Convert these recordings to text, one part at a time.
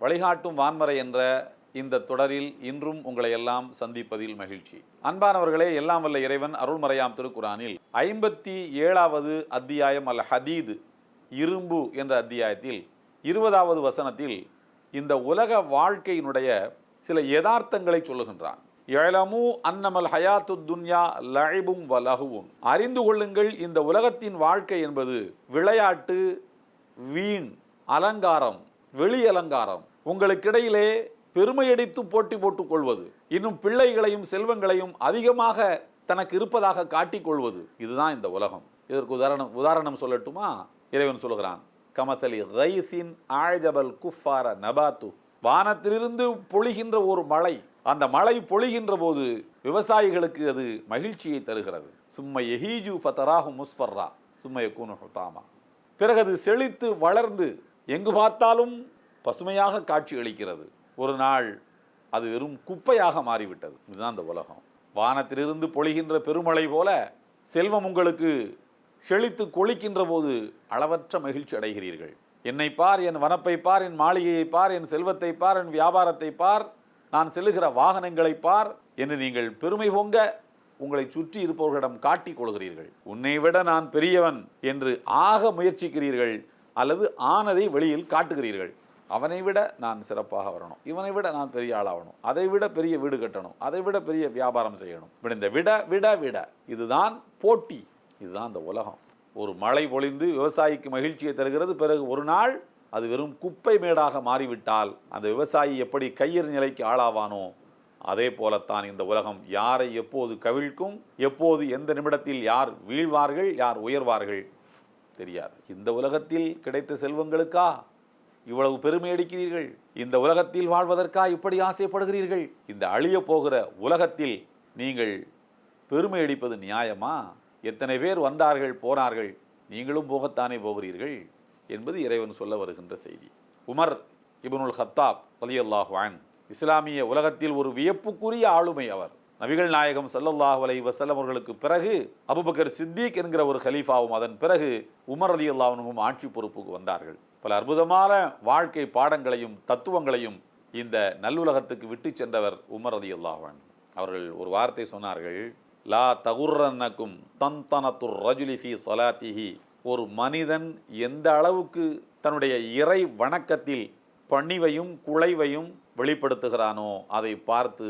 வழிகாட்டும் வான்மறை என்ற இந்த தொடரில் இன்றும் உங்களை எல்லாம் சந்திப்பதில் மகிழ்ச்சி. அன்பானவர்களே எல்லாம் வல்ல இறைவன் அருள்மறையாம் திருக்குறானில் ஐம்பத்தி ஏழாவது அத்தியாயம் அல்ல ஹதீது இரும்பு என்ற அத்தியாயத்தில் இருபதாவது வசனத்தில் இந்த உலக வாழ்க்கையினுடைய சில யதார்த்தங்களை சொல்லுகின்றான். எழமு அன்னமல் ஹயாத்து துன்யா லழிபும் வலகுவும். அறிந்து கொள்ளுங்கள் இந்த உலகத்தின் வாழ்க்கை என்பது விளையாட்டு வீண் அலங்காரம் வெளி அலங்காரம் உங்களுக்கிடையிலே பெருமையடித்து போட்டி போட்டுக் கொள்வது இன்னும் பிள்ளைகளையும் செல்வங்களையும் அதிகமாக தனக்கு இருப்பதாக காட்டிக் கொள்வது இதுதான் இந்த உலகம். இதற்கு உதாரணம் உதாரணம் சொல்லட்டுமா? இறைவன் சொல்கிறான் கமத்தலி ரைசின் ஆழ்ஜபல் குஃபார நபாத்து. வானத்திலிருந்து பொழிகின்ற ஒரு மழை அந்த மழை பொழிகின்ற போது விவசாயிகளுக்கு அது மகிழ்ச்சியை தருகிறது. சும்மா எஹீஜு ஃபதராஹு முஸ்ஃபர்ரா. சும்மா யக்கூனு தாமா பிறகு அது செழித்து வளர்ந்து எங்கு பார்த்தாலும் பசுமையாக காட்சி அளிக்கிறது ஒரு நாள் அது வெறும் குப்பையாக மாறிவிட்டது. இதுதான் இந்த உலகம். வானத்திலிருந்து பொழிகின்ற பெருமழை போல செல்வம் உங்களுக்கு செழித்து கொளிக்கின்ற போது அளவற்ற மகிழ்ச்சி அடைகிறீர்கள். என்னை பார் என் வனப்பை பார் என் மாளிகையை பார் என் செல்வத்தை பார் என் வியாபாரத்தை பார் நான் செல்லுகிற வாகனங்களை பார் என்று நீங்கள் பெருமை பொங்க உங்களை சுற்றி இருப்பவர்களிடம் காட்டிக் கொள்கிறீர்கள். உன்னை விட நான் பெரியவன் என்று ஆக முயற்சிக்கிறீர்கள் அல்லது ஆனதை வெளியில் காட்டுகிறீர்கள். அவனை விட நான் சிறப்பாக வரணும். இவனை விட நான் பெரிய ஆளாகணும் அதை விட பெரிய வீடு கட்டணும். அதை விட பெரிய வியாபாரம் செய்யணும். இப்படி இந்த விட விட விட இதுதான் போட்டி. இதுதான் இந்த உலகம். ஒரு மழை பொழிந்து விவசாயிக்கு மகிழ்ச்சியை தருகிறது. பிறகு ஒரு நாள் அது வெறும் குப்பை மேடாக மாறிவிட்டால் அந்த விவசாயி எப்படி கையறு நிலைக்கு ஆளாவானோ அதே போலத்தான் இந்த உலகம் யாரை எப்போது கவிழ்க்கும்? எப்போது எந்த நிமிடத்தில் யார் வீழ்வார்கள்? யார் உயர்வார்கள்? தெரியாது. இந்த உலகத்தில் கிடைத்த செல்வங்களுக்கா? இவ்வளவு பெருமை அடிக்கிறீர்கள். இந்த உலகத்தில் வாழ்வதற்கா இப்படி ஆசைப்படுகிறீர்கள்? இந்த அழிய போகிற உலகத்தில் நீங்கள் பெருமை அடிப்பது நியாயமா? எத்தனை பேர் வந்தார்கள் போனார்கள் நீங்களும் போகத்தானே போகிறீர்கள்? என்பது இறைவன் சொல்ல வருகின்ற செய்தி. உமர் இபனுல் ஹத்தாப் அலியல்லாஹ்வான் இஸ்லாமிய உலகத்தில் ஒரு வியப்புக்குரிய ஆளுமை அவர். நபிகள் நாயகம் சல்லல்லாஹ் அலை வசல்லம் அவர்களுக்கு பிறகு அபுபக்கர் சித்திக் என்கிற ஒரு ஹலீஃபாவும் அதன் பிறகு உமர் அலி அல்லாவனும் ஆட்சி பொறுப்புக்கு வந்தார்கள். பல அற்புதமான வாழ்க்கை பாடங்களையும் தத்துவங்களையும் இந்த நல்லுலகத்துக்கு விட்டு சென்றவர் உமர் அதி அல்லாஹன் அவர்கள் ஒரு வார்த்தை சொன்னார்கள் லா தகுர்ரன்னக்கும் தந்தனத்துர் ரஜுலி ஃபி ஸலாத்திஹி. ஒரு மனிதன் எந்த அளவுக்கு தன்னுடைய இறை வணக்கத்தில் பணிவையும் குலைவையும் வெளிப்படுத்துகிறானோ அதை பார்த்து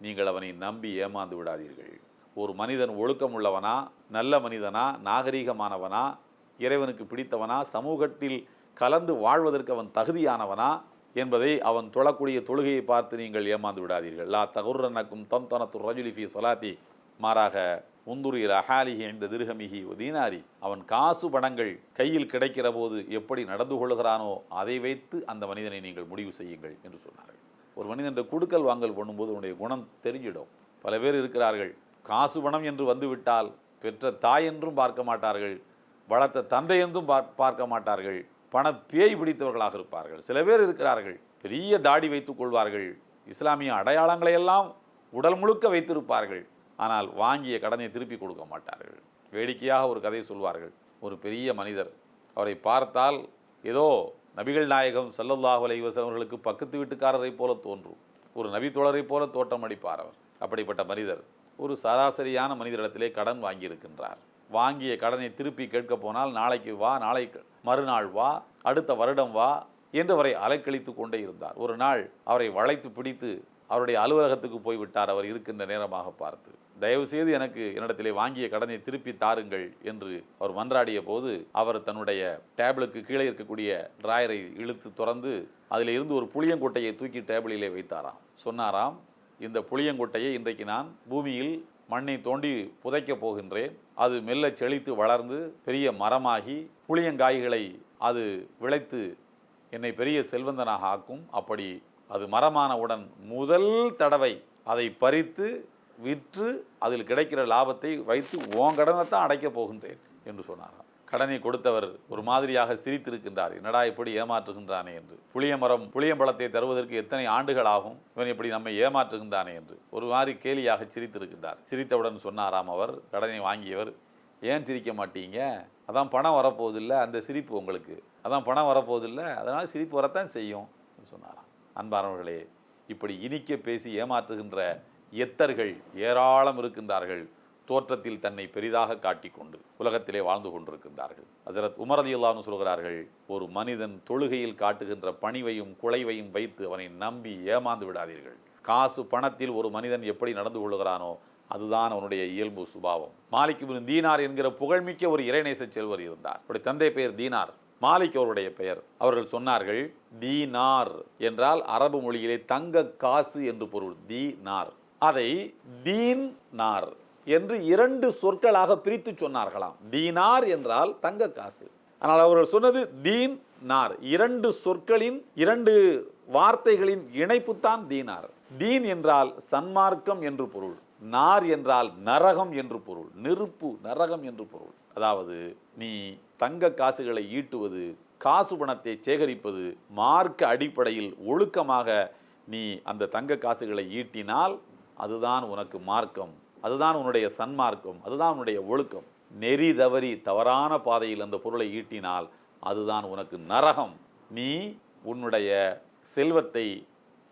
நீங்கள் அவனை நம்பி ஏமாந்து விடாதீர்கள். ஒரு மனிதன் ஒழுக்கம் உள்ளவனா நல்ல மனிதனா நாகரீகமானவனா இறைவனுக்கு பிடித்தவனா சமூகத்தில் கலந்து வாழ்வதற்கு அவன் தகுதியானவனா என்பதை அவன் தொழக்கூடிய தொழுகையை பார்த்து நீங்கள் ஏமாந்து விடாதீர்கள். லா தகுர்ரனக்கும் தந்தனத்து ரஜுலிஃபி சொலாத்தி மாறாக முந்துரில் அஹாலிஹி இந்த திருகமிகி தீனாரி. அவன் காசு பணங்கள் கையில் கிடைக்கிற போது எப்படி நடந்து கொள்கிறானோ அதை வைத்து அந்த மனிதனை நீங்கள் முடிவு செய்யுங்கள் என்று சொன்னார்கள். ஒரு மனிதன் கொடுக்கல் வாங்கல் பண்ணும்போது உன்னுடைய குணம் தெரிஞ்சிடும். பல பேர் இருக்கிறார்கள். காசு பணம் என்று வந்துவிட்டால் பெற்ற தாய் என்றும் பார்க்க மாட்டார்கள். வளர்த்த தந்தை என்றும் பார்க்க மாட்டார்கள். பண பேய் பிடித்தவர்களாக இருப்பார்கள். சில பேர் இருக்கிறார்கள். பெரிய தாடி வைத்துக் கொள்வார்கள். இஸ்லாமிய அடையாளங்களை எல்லாம் உடல் முழுக்க வைத்திருப்பார்கள். ஆனால் வாங்கிய கடனை திருப்பி கொடுக்க மாட்டார்கள். வேடிக்கையாக ஒரு கதை சொல்வார்கள். ஒரு பெரிய மனிதர் அவரை பார்த்தால் ஏதோ நபிகள் நாயகம் சல்லல்லாஹு அலைஹி அவர்களுக்கு பக்கத்து வீட்டுக்காரரை போல தோன்றும். ஒரு நபி தோழரை போல தோற்றம் அடிப்பார் அவர். அப்படிப்பட்ட மனிதர் ஒரு சராசரியான மனிதரிடத்திலே கடன் வாங்கியிருக்கின்றார். வாங்கிய கடனை திருப்பி கேட்க போனால் நாளைக்கு வா நாளைக்கு மறுநாள் வா அடுத்த வருடம் வா என்று அவரை அலைக்கழித்து கொண்டே இருந்தார். ஒரு நாள் அவரை வளைத்து பிடித்து அவருடைய அலுவலகத்துக்கு போய்விட்டார் அவர் இருக்கின்ற நேரமாக பார்த்து தயவு செய்து எனக்கு என்னிடத்திலே வாங்கிய கடனை திருப்பி தாருங்கள் என்று அவர் மன்றாடிய போது அவர் தன்னுடைய டேபிளுக்கு கீழே இருக்கக்கூடிய டிராயரை இழுத்து திறந்து அதில் இருந்து ஒரு புளியங்கொட்டையை தூக்கி டேபிளிலே வைத்தாராம். சொன்னாராம் இந்த புளியங்கொட்டையை இன்றைக்கு நான் பூமியில் மண்ணை தோண்டி புதைக்கப் போகின்றேன். அது மெல்ல செழித்து வளர்ந்து பெரிய மரமாகி புளியங்காய்களை அது விளைத்து என்னை பெரிய செல்வந்தனாக ஆக்கும். அப்படி அது மரமானவுடன் முதல் தடவை அதை பறித்து விற்று அதில் கிடைக்கிற லாபத்தை வைத்து உன் கடனை தான் அடைக்கப் போகின்றேன் என்று சொன்னாராம். கடனை கொடுத்தவர் ஒரு மாதிரியாக சிரித்திருக்கின்றார். என்னடா இப்படி ஏமாற்றுகின்றானே என்று. புளிய மரம் புளியம்பழத்தை தருவதற்கு எத்தனை ஆண்டுகள் ஆகும்? இவன் இப்படி நம்மை ஏமாற்றுகின்றானே என்று. ஒரு மாதிரி கேலியாக சிரித்திருக்கின்றார். சிரித்தவுடன் சொன்னாராம் அவர் கடனை வாங்கியவர் ஏன் சிரிக்க மாட்டீங்க? அதான் பணம் வரப்போதில்லை அந்த சிரிப்பு உங்களுக்கு. அதான் பணம் வரப்போவதில்லை அதனால் சிரிப்பு வரத்தான் செய்யும். சொன்னாராம். அன்பானவர்களே இப்படி இனிக்க பேசி ஏமாற்றுகின்ற எத்தர்கள் ஏராளம் இருக்கின்றார்கள். தோற்றத்தில் தன்னை பெரிதாக காட்டிக்கொண்டு உலகத்திலே வாழ்ந்து கொண்டிருக்கின்றார்கள். ஹசரத் உமரதி அல்லான்னு சொல்கிறார்கள் ஒரு மனிதன் தொழுகையில் காட்டுகின்ற பணிவையும் குலைவையும் வைத்து அவனை நம்பி ஏமாந்து விடாதீர்கள். காசு பணத்தில் ஒரு மனிதன் எப்படி நடந்து கொள்கிறானோ அதுதான் அவனுடைய இயல்பு சுபாவம். மாலிக் இப்னு தீனார் என்கிற புகழ்மிக்க ஒரு இறைநேச செல்வர் இருந்தார். அவருடைய தந்தை பெயர் தீனார். மாலிக் அவருடைய பெயர். அவர்கள் சொன்னார்கள் தீனார் என்றால் அரபு மொழியிலே தங்க காசு என்று பொருள். தீனார். அதை தீன் நார் என்று இரண்டு சொற்களாக பிரித்து சொன்னார்களாம். தீனார் என்றால் தங்க காசு. ஆனால் அவர்கள் சொன்னது தீன் நார். இரண்டு சொற்களின் இரண்டு வார்த்தைகளின் இணைப்புத்தான் தீனார். தீன் என்றால் சன்மார்க்கம் என்று பொருள். நார் என்றால் நரகம் என்று பொருள். நெருப்பு நரகம் என்று பொருள். அதாவது நீ தங்க காசுகளை ஈட்டுவது காசு பணத்தை சேகரிப்பது மார்க்க அடிப்படையில் ஒழுக்கமாக நீ அந்த தங்க காசுகளை ஈட்டினால் அதுதான் உனக்கு மார்க்கம். அதுதான் உன்னுடைய சன்மார்க்கம் அதுதான் உன்னுடைய ஒழுக்கம். நெறி தவறி தவறான பாதையில் அந்த பொருளை ஈட்டினால் அதுதான் உனக்கு நரகம். நீ உன்னுடைய செல்வத்தை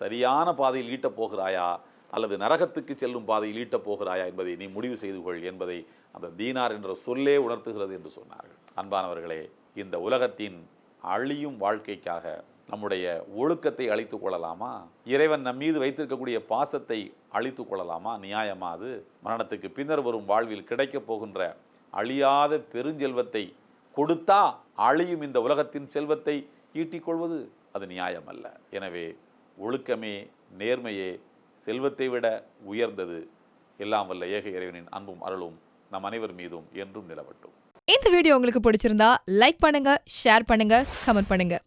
சரியான பாதையில் ஈட்டப் போகிறாயா அல்லது நரகத்துக்கு செல்லும் பாதையில் ஈட்டப் போகிறாயா என்பதை நீ முடிவு செய்து கொள் என்பதை அந்த தீனார் என்ற சொல்லே உணர்த்துகிறது என்று சொன்னார்கள். அன்பானவர்களே இந்த உலகத்தின் அழியும் வாழ்க்கைக்காக நம்முடைய ஒழுக்கத்தை அழித்து கொள்ளலாமா? இறைவன் நம் மீது வைத்திருக்கக்கூடிய பாசத்தை அழித்து கொள்ளலாமா? நியாயமா அது? மரணத்துக்கு பின்னர் வரும் வாழ்வில் கிடைக்கப் போகின்ற அழியாத பெருஞ்செல்வத்தை கொடுத்தா அழியும் இந்த உலகத்தின் செல்வத்தை ஈட்டிக் கொள்வது அது நியாயம் அல்ல எனவே ஒழுக்கமே நேர்மையே செல்வத்தை விட உயர்ந்தது. எல்லாம் வல்ல ஏக இறைவனின் அன்பும் அருளும் நம் அனைவர் மீதும் என்றும் நிலவட்டும். இந்த வீடியோ உங்களுக்கு பிடிச்சிருந்தா லைக் பண்ணுங்க ஷேர் பண்ணுங்க கமெண்ட் பண்ணுங்க.